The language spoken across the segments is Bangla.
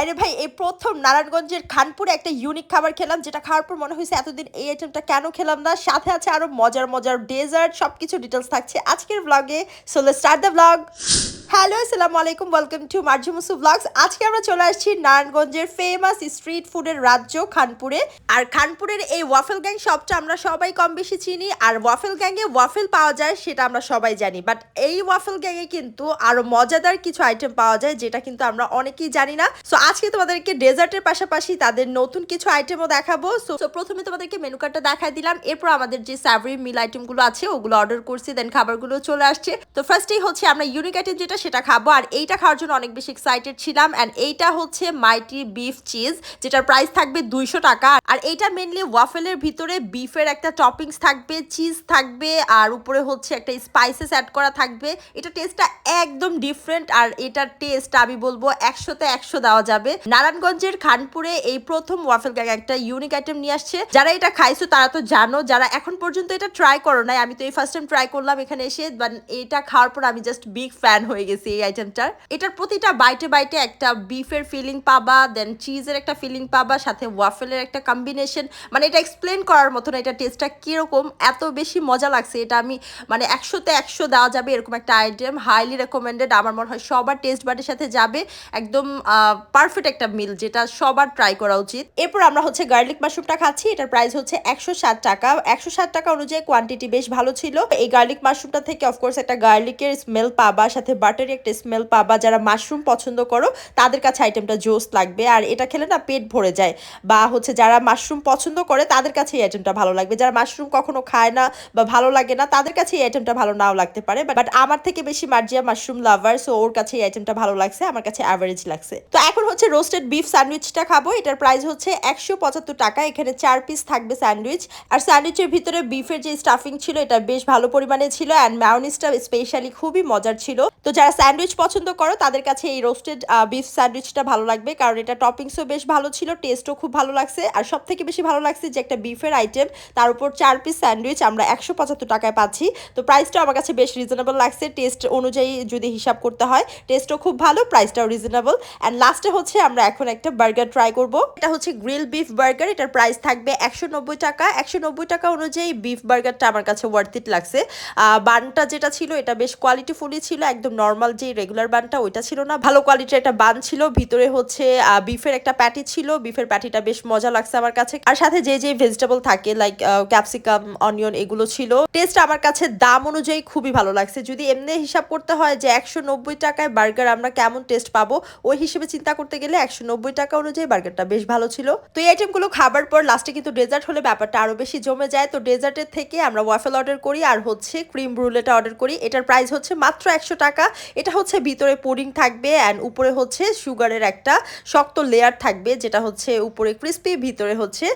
ভাইরে ভাই, এই প্রথম নারায়ণগঞ্জের খানপুরে একটা ইউনিক খাবার খেলাম, যেটা খাওয়ার পর মনে হয়েছে এতদিন এই আইটেমটা কেন খেলাম না। সাথে আছে আরও মজার মজার ডেজার্ট সবকিছু ডিটেলস থাকছে আজকের ব্লগে so let's start the blog hello, আসসালামু আলাইকুম welcome to Marju Musu blogs আজকে আমরা চলে আসছি নারায়ণগঞ্জের ফেমাস স্ট্রিট ফুডের রাজ্য খানপুরে। আর খানপুরের এই ওয়াফেল গ্যাং শপটা আমরা সবাই কম বেশি চিনি, আর ওয়াফেল গ্যাংয়ে ওয়াফেল পাওয়া যায়, সেটা আমরা সবাই জানি। বাট এই ওয়াফেল গ্যাংয়ে কিন্তু আরও মজাদার কিছু আইটেম পাওয়া যায়, যেটা কিন্তু আমরা অনেকেই জানি না। সো আজকে তোমাদেরকে ডেজার্টের পাশাপাশি তাদের নতুন কিছু আইটেমও দেখাবো। সো প্রথমে তোমাদেরকে মেনু কার্ডটা দেখাই দিলাম। এরপর আমাদের যে স্যাভারি মিল আইটেমগুলো আছে, ওগুলো অর্ডার করছি দেন খাবারগুলো চলে আসছে। তো ফার্স্টেই হচ্ছে আমরা ইউনিক আইটেম যেটা সেটা খাব। আর এইটা খাওয়ার জন্য অনেক বেশি এক্সাইটেড ছিলাম। অ্যান্ড এইটা হচ্ছে মাইটি বিফ চিজ যেটার প্রাইস থাকবে দুইশো টাকা। আর এইটা মেনলি ওয়াফেলের ভিতরে বিফের একটা টপিংস থাকবে চিজ থাকবে, আর উপরে হচ্ছে একটা স্পাইসেস অ্যাড করা থাকবে। এটা টেস্টটা একদম ডিফারেন্ট আর এটার টেস্ট আমি বলব একশোতে একশো দেওয়া যাবে। নারায়ণগঞ্জের খানপুরে এই প্রথম ওয়াফেল গ্যাং একটা ইউনিক আইটেম নিয়ে আসছে। যারা এটা খাইছো তারা তো জানো, যারা এখন পর্যন্ত এটা ট্রাই করো নাই, আমি তো এই ফার্স্ট টাইম ট্রাই করলাম এখানে এসে এটা খাওয়ার পর আমি জাস্ট বিগ ফ্যান হয়ে গেছি এই আইটেমটার এটার প্রতিটা বাইটে বাইটে একটা বিফের ফিলিং পাবা দেন চিজের একটা ফিলিং পাবা, সাথে ওয়াফেলের একটা কম্বিনেশন মানে এটা এক্সপ্লেন করার মতো না, এটা টেস্টটা কীরকম, এত বেশি মজা লাগছে। এটা আমি মানে একশোতে একশো দেওয়া যাবে এরকম একটা আইটেম হাইলি রেকমেন্ডেড আমার মনে হয় সবার টেস্ট বাটের সাথে যাবে। একদম পারফেক্ট একটা মিল যেটা সবার ট্রাই করা উচিত। এরপর আমরা হচ্ছে গার্লিক মাশরুমটা খাচ্ছি। এটার প্রাইস হচ্ছে একশো ষাট টাকা। একশো ষাট টাকা অনুযায়ী কোয়ান্টিটি বেশ ভালো ছিল। এই গার্লিক মাশরুমটা থেকে অফকোর্স একটা গার্লিকের স্মেল পাবা, সাথে বাটারি একটা স্মেল পাবা। যারা মাশরুম পছন্দ করো, তাদের কাছে আইটেমটা জোস লাগবে। আর এটা খেলে না পেট ভরে যায়। বা হচ্ছে যারা মাশরুম পছন্দ করে, তাদের কাছে এই আইটেমটা ভালো লাগবে। যারা মাশরুম কখনো খায় না বা ভালো লাগে না, তাদের কাছে এই আইটেমটা ভালো নাও লাগতে পারে। বাট আমার থেকে বেশি মার্জিয়া মাশরুম লাভার সো ওর কাছে এই আইটেমটা ভালো লাগছে, আমার কাছে অ্যাভারেজ লাগছে। তো এখন হচ্ছে রোস্টেড বিফ স্যান্ডউইচটা খাব। এটার প্রাইস হচ্ছে একশো পঁচাত্তর টাকা। এখানে চার পিস থাকবে স্যান্ডউইচ আর স্যান্ডউইচের ভিতরে বিফের যে স্টাফিং ছিল, এটা বেশ ভালো পরিমাণে ছিল। অ্যান্ড ম্যাওনিসটা স্পেশালি খুবই মজার ছিল। তো যারা স্যান্ডউইচ পছন্দ করো, তাদের কাছে এই রোস্টেড বিফ স্যান্ডউইচটা ভালো লাগবে। কারণ এটা টপিংসও বেশ ভালো ছিল টেস্টও খুব ভালো লাগছে। আর সব থেকে বেশি ভালো লাগছে যে একটা বিফের আইটেম তার উপর চার পিস স্যান্ডউইচ আমরা একশো পঁচাত্তর টাকায় পাচ্ছি। তো প্রাইসটা আমার কাছে বেশ রিজনেবল লাগছে। টেস্ট অনুযায়ী যদি হিসাব করতে হয় টেস্টও খুব ভালো প্রাইসটাও রিজনেবল অ্যান্ড লাস্টে হচ্ছে আমরা এখন একটা বার্গার ট্রাই করব। এটা হচ্ছে গ্রিল বিফ বার্গার এটার প্রাইস থাকবে একশো নব্বই টাকা। একশো নব্বই টাকা অনুযায়ী বিফ বার্গারটা আমার কাছে ওয়ার্থ ইট লাগছে। বানটা যেটা ছিল, এটা বেশ কোয়ালিটিফুলি ছিল, একদম নর্মাল যে রেগুলার বানটা ওইটা ছিল না। ভালো কোয়ালিটির একটা বান ছিল। ভিতরে হচ্ছে বিফের একটা প্যাটি ছিল। বিফের প্যাটিটা বেশ মজা লাগছে আমার কাছে। আর সাথে যে যে ভেজিটেবল থাকে লাইক ক্যাপসিকাম অনিয়ন এগুলো ছিল। টেস্ট আমার কাছে দাম অনুযায়ী খুবই ভালো লাগছে। যদি এমনি হিসাব করতে হয় যে একশো নব্বই টাকায় বার্গার আমরা কেমন টেস্ট পাবো, ওই হিসেবে চিন্তা করতে গেলে একশো নব্বই টাকা অনুযায়ী বার্গারটা বেশ ভালো ছিল। তো এই আইটেমগুলো খাবার পর লাস্টে কিন্তু ডেজার্ট হলে ব্যাপারটা আরও বেশি জমে যায়। তো ডেজার্টের থেকে আমরা ওয়াফেল অর্ডার করি। আর হচ্ছে ক্রিম ব্রুলেটা অর্ডার করি। এটার প্রাইস হচ্ছে মাত্র একশো টাকা। এটা হচ্ছে ভিতরে পুডিং থাকবে অ্যান্ড উপরে হচ্ছে সুগারের একটা শক্ত লেয়ার থাকবে, যেটা হচ্ছে উপরে ক্রিস্পি ভিতরে হচ্ছে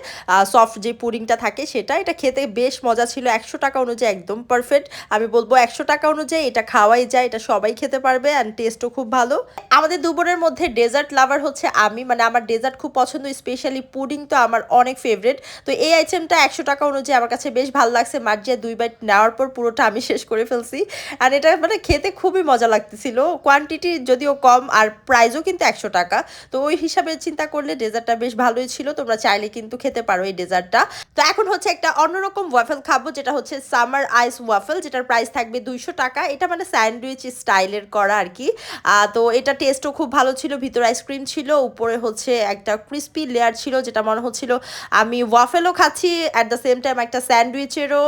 সফট যে পুডিংটা থাকে সেটা। এটা খেতে বেশ মজা ছিল, একশো টাকা অনুযায়ী, একদম পারফেক্ট আমি বলব একশো টাকা অনুযায়ী, এটা খাওয়াই যায়, এটা সবাই খেতে পারবে অ্যান্ড টেস্টও খুব ভালো। আমাদের দুবোনের মধ্যে ডেজার্ট লাভার হচ্ছে আমি মানে আমার ডেজার্ট খুব পছন্দ স্পেশালি পুডিং তো আমার অনেক ফেভারিট তো এই আইটেমটা একশো টাকা অনুযায়ী আমার কাছে বেশ ভালো লাগছে। মার্জিয়া দুই বাইট নেওয়ার পর পুরোটা আমি শেষ করে ফেলছি। আর এটা মানে খেতে খুবই মজা লাগতেছিল। কোয়ান্টিটি যদিও কম আর প্রাইসও কিন্তু একশো টাকা। তো ওই হিসাবে চিন্তা করলে ডেজার্টটা বেশ ভালোই ছিল। তোমরা চাইলে কিন্তু খেতে পারো এই ডেজার্টটা তো এখন হচ্ছে একটা অন্যরকম ওয়াফেল খাব, যেটা হচ্ছে সামার আইস ওয়াফেল যেটার প্রাইস থাকবে দুইশো টাকা। এটা মানে স্যান্ডউইচ স্টাইলের করা আর কি তো এটা টেস্টও খুব ভালো ছিল, ভিতরে আইসক্রিম ছিল, উপরে হচ্ছে একটা ক্রিস্পি লেয়ার ছিল, যেটা মনে হচ্ছিল আমি ওয়াফেলও খাচ্ছি অ্যাট দ্য সেম টাইম একটা স্যান্ডউইচেরও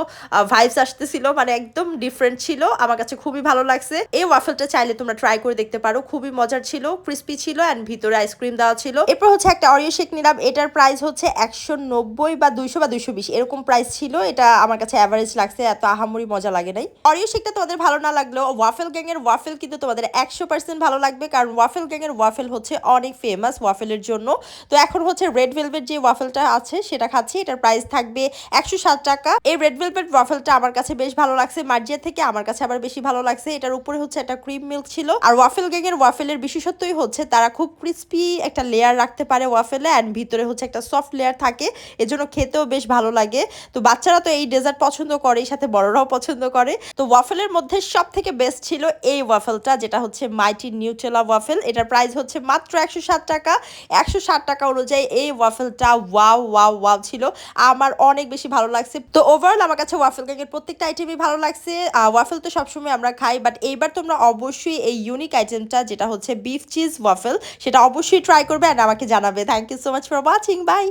ভাইবস আসতেছিল মানে একদম ডিফারেন্ট ছিল। আমার কাছে খুবই ভালো লাগছে। এই ওয়াফেলটা চাইলে তোমরা ট্রাই করে দেখতে পারো। খুবই মজার ছিল ক্রিস্পি ছিল অ্যান্ড ভিতরে আইসক্রিম দেওয়া ছিল। এরপর হচ্ছে একটা অরিও শেক নিলাম। এটার প্রাইস হচ্ছে একশো নব্বই বা দুইশো বা দুইশো বিশ। এরকম প্রাইস ছিল। এটা আমার কাছে অ্যাভারেজ লাগছে, এত আহামরি মজা লাগে নাই। অরিও শেকটা তোমাদের ভালো না লাগলেও ওয়াফেল গ্যাংয়ের ওয়াফেল কিন্তু তোমাদের একশো পার্সেন্ট ভালো লাগবে, কারণ ওয়াফেল গ্যাংয়ের ওয়াফেল হচ্ছে অনেক ফেমাস ওয়াফেলের জন্য। তো এখন হচ্ছে রেড ভেলভেট যে ওয়াফেলটা আছে, সেটা খাচ্ছি। এটার প্রাইস থাকবে একশো সাত টাকা। এই রেড ভেলভেট ওয়াফেলটা আমার কাছে বেশ ভালো লাগছে। মার্জিয়া থেকে আমার কাছে আবার বেশি ভালো লাগছে। এটার উপরে হচ্ছে একটা ক্রিম মিল্ক ছিল। আর ওয়াফেল কেকের ওয়াফেলের বিশেষত্বই হচ্ছে তারা খুব ক্রিস্পি একটা লেয়ার রাখতে পারে ওয়াফেলে অ্যান্ড ভিতরে হচ্ছে একটা সফট লেয়ার থাকে। এজন্য খেতেও বেশ ভালো লাগে। তো বাচ্চারা তো এই ডেজার্ট পছন্দ করে, এই সাথে বড়রাও পছন্দ করে। তো ওয়াফেলের মধ্যে সব থেকে বেস্ট ছিল এই ওয়াফেলটা যেটা হচ্ছে মাইটি নিউট্রেলা ওয়াফেল এটার প্রাইস হচ্ছে মাত্র একশো ষাট টাকা। একশো ষাট টাকা অনুযায়ী এই ওয়াফেলটা ওয়াও ওয়াও ওয়াও ছিল। আমার অনেক বেশি ভালো লাগছে। তো ওভারঅল আমার কাছে ওয়াফেল কেকের প্রত্যেকটা আইটেমই ভালো লাগছে। ওয়াফেল তো সবসময় আমরা খাই বাট এইবার তোমরা অবশ্যই এই ইউনিক আইটেমটা যেটা হচ্ছে বিফ চিজ ওয়াফেল সেটা অবশ্যই ট্রাই করবে অ্যান্ড আমাকে জানাবে। Thank you so much for watching bye